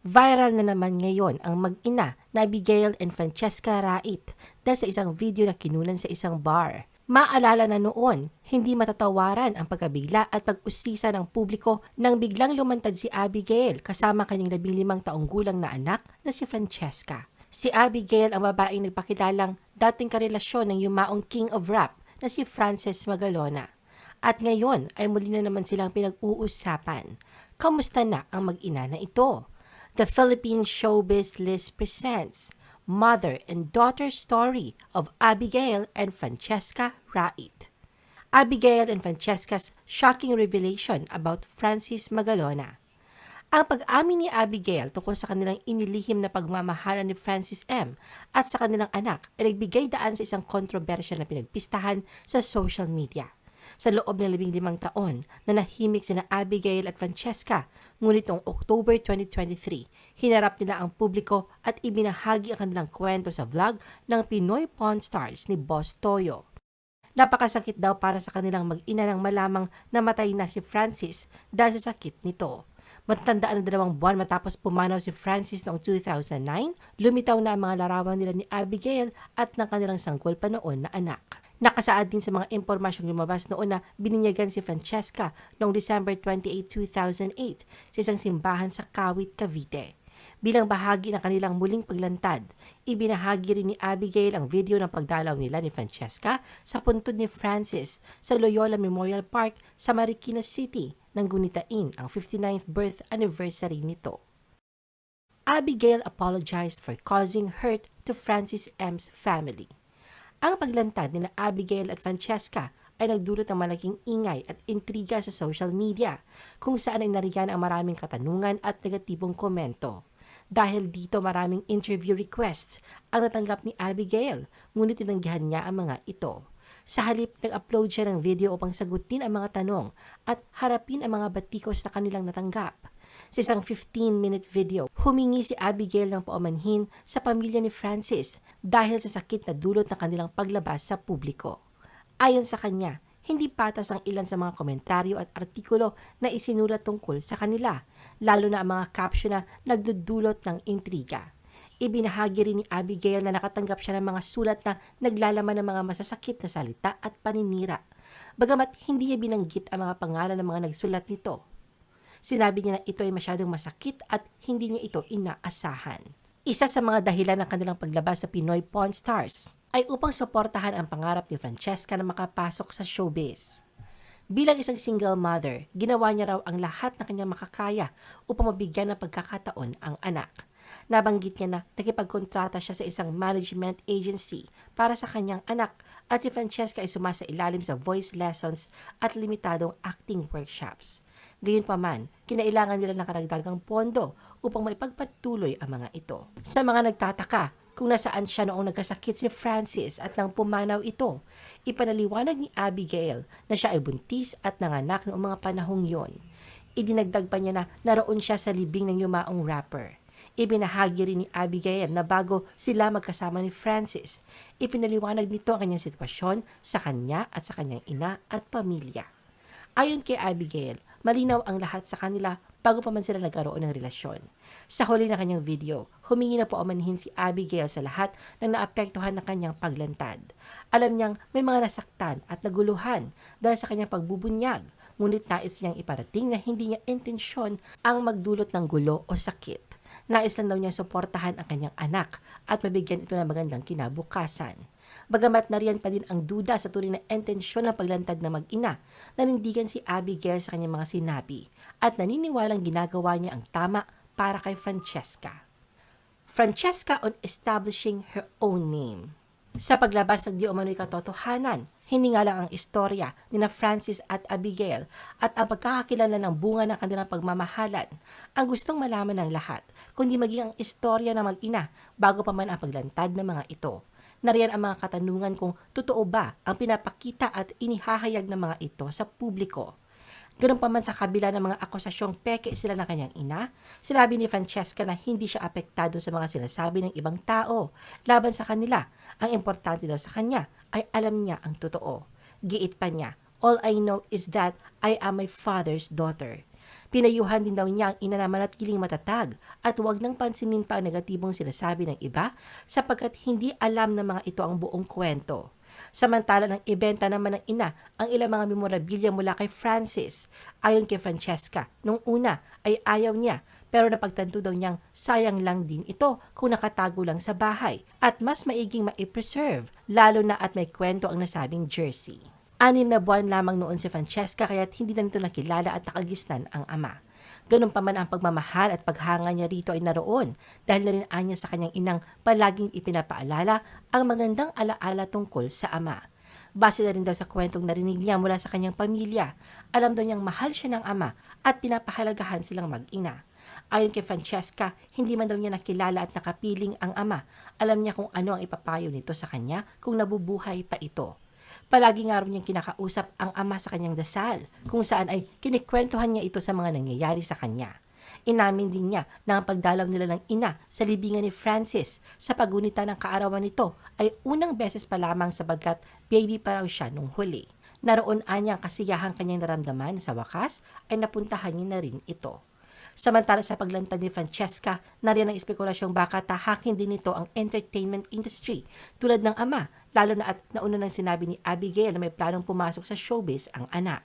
Viral na naman ngayon ang mag-ina na Abigail and Francesca Rait dahil sa isang video na kinunan sa isang bar. Maalala na noon, hindi matatawaran ang pagkabigla at pag-usisa ng publiko nang biglang lumantad si Abigail kasama kanyang labing limang taong gulang na anak na si Francesca. Si Abigail ang babaeng nagpakilalang dating karelasyon ng yumaong King of Rap na si Frances Magalona. At ngayon ay muli na naman silang pinag-uusapan. Kamusta na ang mag-ina na ito? The Philippine Showbiz List presents Mother and Daughter Story of Abigail and Francesca Rait. Abigail and Francesca's shocking revelation about Francis Magalona. Ang pag-amin ni Abigail tungkol sa kanilang inilihim na pagmamahalan ni Francis M. at sa kanilang anak ay nagbigay daan sa isang kontrobersya na pinagpistahan sa social media. Sa loob ng labing limang taon na nahimik sina Abigail at Francesca, ngunit noong October 2023, hinarap nila ang publiko at ibinahagi ang kanilang kwento sa vlog ng Pinoy Pawn Stars ni Boss Toyo. Napakasakit daw para sa kanilang mag-ina nang malamang namatay na si Francis dahil sa sakit nito. Matandaan na dalawang buwan matapos pumanaw si Francis noong 2009, lumitaw na ang mga larawan nila ni Abigail at ng kanilang sanggol pa noon na anak. Nakasaad din sa mga impormasyong lumabas noon na bininyagan si Francesca noong December 28, 2008 sa isang simbahan sa Kawit, Cavite. Bilang bahagi ng kanilang muling paglantad, ibinahagi rin ni Abigail ang video ng pagdalaw nila ni Francesca sa puntod ni Francis sa Loyola Memorial Park sa Marikina City nang gunitain ang 59th birth anniversary nito. Abigail apologized for causing hurt to Francis M's family. Ang paglantad ni Abigail at Francesca ay nagdulot ng malaking ingay at intriga sa social media kung saan ay nariyan ang maraming katanungan at negatibong komento. Dahil dito maraming interview requests ang natanggap ni Abigail, ngunit tinanggihan niya ang mga ito. Sa halip, nag-upload siya ng video upang sagutin ang mga tanong at harapin ang mga batikos na kanilang natanggap. Sa isang 15-minute video, humingi si Abigail ng paumanhin sa pamilya ni Francis dahil sa sakit na dulot ng kanilang paglabas sa publiko. Ayon sa kanya, hindi patas ang ilan sa mga komentaryo at artikulo na isinulat tungkol sa kanila, lalo na ang mga caption na nagdudulot ng intriga. Ibinahagi rin ni Abigail na nakatanggap siya ng mga sulat na naglalaman ng mga masasakit na salita at paninira. Bagamat hindi niya binanggit ang mga pangalan ng mga nagsulat nito, Sinabi niya na ito ay masyadong masakit at hindi niya ito inaasahan. Isa sa mga dahilan ng kanilang paglabas sa Pinoy Pawn Stars ay upang suportahan ang pangarap ni Francesca na makapasok sa showbiz. Bilang isang single mother, ginawa niya raw ang lahat na kanyang makakaya upang mabigyan ng pagkakataon ang anak. Nabanggit niya na nakipagkontrata siya sa isang management agency para sa kanyang anak at si Francesca ay sumasa ilalim sa voice lessons at limitadong acting workshops. Gayunpaman, kinailangan nila ng karagdagang pondo upang maipagpatuloy ang mga ito. Sa mga nagtataka kung nasaan siya noong nagkasakit si Francis at nang pumanaw ito, ipanaliwanag ni Abigail na siya ay buntis at nanganak noong mga panahong yon. Idinagdag pa niya na naroon siya sa libing ng yumaong rapper. Ibinahagi rin ni Abigail na bago sila magkasama ni Francis, ipinaliwanag nito ang kanyang sitwasyon sa kanya at sa kanyang ina at pamilya. Ayon kay Abigail, malinaw ang lahat sa kanila bago pa man sila nagkaroon ng relasyon. Sa huli ng kanyang video, humingi na po amanhin si Abigail sa lahat ng naapektuhan ng kanyang paglantad. Alam niyang may mga nasaktan at naguluhan dahil sa kanyang pagbubunyag, ngunit nais niyang iparating na hindi niya intensyon ang magdulot ng gulo o sakit. Nais lang daw niya suportahan ang kanyang anak at mabigyan ito ng magandang kinabukasan. Bagamat nariyan pa din ang duda sa tunay na intensyon ng paglantad ng mag-ina, nanindigan si Abigail sa kanyang mga sinabi at naniniwalang ginagawa niya ang tama para kay Francesca. Francesca on establishing her own name. Sa paglabas ng di umano'y katotohanan, hindi nga lang ang istorya ni na Francis at Abigail at ang pagkakakilala ng bunga ng kanilang pagmamahalan ang gustong malaman ng lahat, kundi maging ang istorya ng mag-ina bago pa man ang paglantad ng mga ito. Nariyan ang mga katanungan kung totoo ba ang pinapakita at inihahayag ng mga ito sa publiko. Ganun pa man sa kabila ng mga akusasyong peke sila ng kanyang ina, sinabi ni Francesca na hindi siya apektado sa mga sinasabi ng ibang tao laban sa kanila. Ang importante daw sa kanya ay alam niya ang totoo. Giit pa niya, All I know is that I am my father's daughter. Pinayuhan din daw niya ang ina na manatiling matatag at huwag nang pansinin pa ang negatibong sinasabi ng iba sapagkat hindi alam ng mga ito ang buong kwento. Samantala ng ibenta naman ng ina ang ilang mga memorabilia mula kay Francis. Ayon kay Francesca, nung una ay ayaw niya pero napagtanto daw niyang sayang lang din ito kung nakatago lang sa bahay at mas maiging maipreserve lalo na at may kwento ang nasabing jersey. Anim na buwan lamang noon si Francesca kaya't hindi na nito nakilala at nakagisnan ang ama. Ganun pa man ang pagmamahal at paghanga niya rito ay naroon dahil na rin anya sa kanyang inang palaging ipinapaalala ang magandang alaala tungkol sa ama. Base na rin daw sa kwentong narinig niya mula sa kanyang pamilya, alam daw niyang mahal siya ng ama at pinapahalagahan silang mag-ina. Ayon kay Francesca, hindi man daw niya nakilala at nakapiling ang ama. Alam niya kung ano ang ipapayo nito sa kanya kung nabubuhay pa ito. Palagi nga rin niyang kinakausap ang ama sa kanyang dasal, kung saan ay kinikwentuhan niya ito sa mga nangyayari sa kanya. Inamin din niya na ang pagdalaw nila ng ina sa libingan ni Francis sa pagunita ng kaarawan nito ay unang beses pa lamang sabagkat baby pa raw siya nung huli. Naroon anya ang kasiyahang kanyang naramdaman sa wakas ay napuntahan niya na rin ito. Samantala sa paglantad ni Francesca, nariyan ang espekulasyong baka tahakin din nito ang entertainment industry tulad ng ama, lalo na at nauna nang sinabi ni Abigail na may planong pumasok sa showbiz ang anak.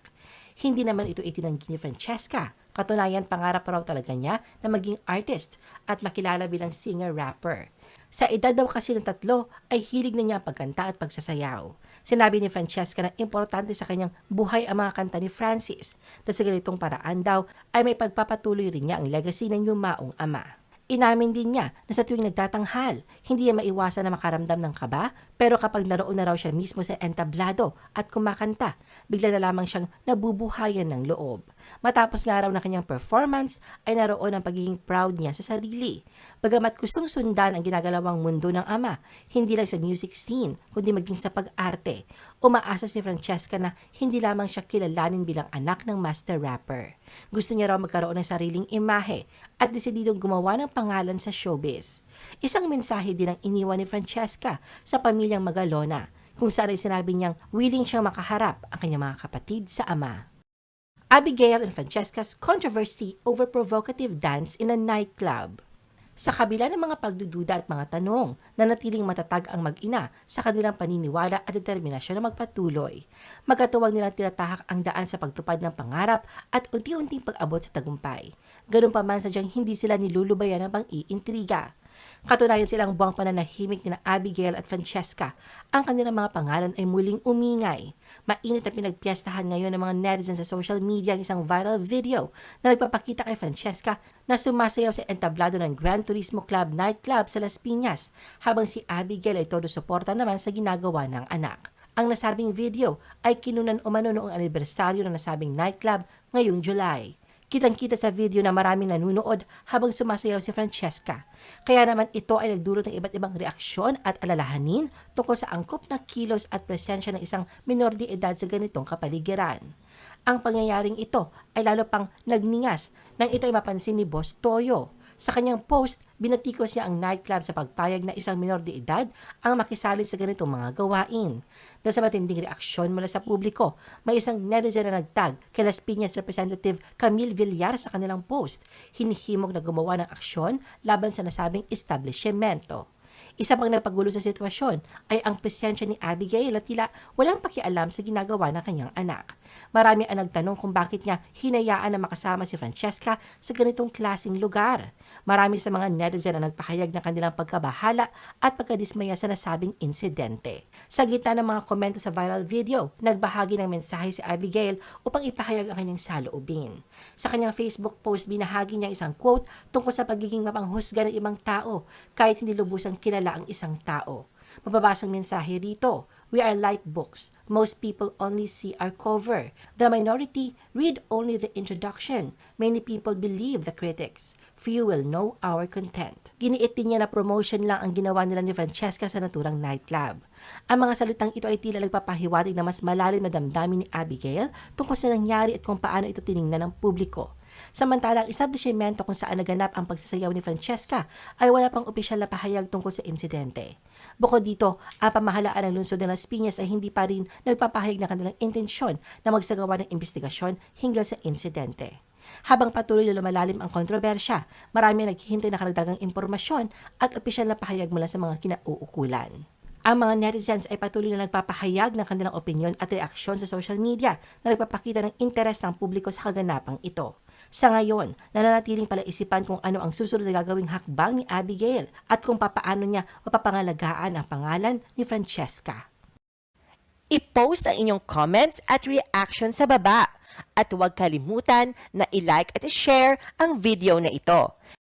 Hindi naman ito itinanggi ni Francesca. Katunayan, pangarap raw talaga niya na maging artist at makilala bilang singer-rapper. Sa edad daw kasi ng tatlo ay hilig na niya ang pagkanta at pagsasayaw. Sinabi ni Francesca na importante sa kanyang buhay ang mga kanta ni Francis dahil sa ganitong paraan daw ay may pagpapatuloy rin niya ang legacy ng yumaong ama. Inamin din niya na sa tuwing nagtatanghal, hindi niya maiwasan na makaramdam ng kaba, pero kapag naroon na raw siya mismo sa entablado at kumakanta, bigla na lamang siyang nabubuhayan ng loob. Matapos nga raw na kanyang performance, ay naroon ang pagiging proud niya sa sarili. Bagamat gustong sundan ang ginagalawang mundo ng ama, hindi lang sa music scene, kundi maging sa pag-arte. Umaasa si Francesca na hindi lamang siya kilalanin bilang anak ng master rapper. Gusto niya raw magkaroon ng sariling imahe at desididong gumawa ng pangalan sa showbiz. Isang mensahe din ang iniwan ni Francesca sa pamilyang Magalona kung saan ay sinabi niyang willing siyang makaharap ang kanyang mga kapatid sa ama. Abigail and Francesca's controversy over provocative dance in a nightclub. Sa kabila ng mga pagdududa at mga tanong, nanatiling matatag ang mag-ina sa kanilang paniniwala at determinasyon na magpatuloy. Magkatuwang nilang tinatahak ang daan sa pagtupad ng pangarap at unti-unting pag-abot sa tagumpay. Ganun pa man sadyang hindi sila nilulubayan ng pang-iintriga. Katunayan silang buwang pananahimik ni na Abigail at Francesca. Ang kanilang mga pangalan ay muling umingay. Mainit na pinagpiestahan ngayon ng mga netizens sa social media ang isang viral video na nagpapakita kay Francesca na sumasayaw sa entablado ng Gran Turismo Club nightclub sa Las Piñas habang si Abigail ay todo suporta naman sa ginagawa ng anak. Ang nasabing video ay kinunan umano noong anibersaryo ng nasabing nightclub ngayong July. Kitang-kita sa video na maraming nanunood habang sumasayaw si Francesca. Kaya naman ito ay nagdulot ng iba't ibang reaksyon at alalahanin tungkol sa angkop na kilos at presensya ng isang minor de edad sa ganitong kapaligiran. Ang pangyayaring ito ay lalo pang nagningas nang ito ay mapansin ni Boss Toyo. Sa kanyang post, binatikos niya ang nightclub sa pagpayag na isang minor de edad ang makisalit sa ganitong mga gawain. Dahil sa matinding reaksyon mula sa publiko, may isang netizen na nagtag kay Las Piñas Representative Camille Villar sa kanilang post. Hinihimok na gumawa ng aksyon laban sa nasabing establishmento. Isa pang nagpagulo sa sitwasyon ay ang presensya ni Abigail at tila walang pakialam sa ginagawa ng kanyang anak. Marami ang nagtanong kung bakit niya hinayaan na makasama si Francesca sa ganitong klasing lugar. Marami sa mga netizen ang nagpahayag ng kanilang pagkabahala at pagkadismaya sa nasabing insidente. Sa gitna ng mga komento sa viral video, nagbahagi ng mensahe si Abigail upang ipahayag ang kanyang saloobin. Sa kanyang Facebook post, binahagi niya isang quote tungkol sa pagiging mapanghusga ng ibang tao kahit hindi lubusang kilala ang isang tao. Mababasang mensahe rito, we are like books. Most people only see our cover. The minority read only the introduction. Many people believe the critics. Few will know our content. Giniit din niya na promotion lang ang ginawa nila ni Francesca sa naturang nightclub. Ang mga salitang ito ay tila nagpapahiwatig na mas malalim na damdamin ni Abigail tungkol sa nangyari at kung paano ito tiningnan ng publiko. Samantalang establishmento kung saan naganap ang pagsasayaw ni Francesca ay wala pang opisyal na pahayag tungkol sa insidente. Bukod dito, ang pamahalaan ng lungsod ng Las Piñas ay hindi pa rin nagpapahayag ng kanilang intensyon na magsagawa ng investigasyon hinggil sa insidente. Habang patuloy na lumalalim ang kontrobersya, marami ang naghihintay na karagdagang impormasyon at opisyal na pahayag mula sa mga kinauukulan. Ang mga netizens ay patuloy na nagpapahayag ng kanilang opinyon at reaksyon sa social media na nagpapakita ng interes ng publiko sa kaganapang ito. Sa ngayon, nananatiling palaisipan kung ano ang susunod na gagawing hakbang ni Abigail at kung papaano niya mapapangalagaan ang pangalan ni Francesca. I-post ang inyong comments at reaction sa baba. At huwag kalimutan na i-like at i-share ang video na ito.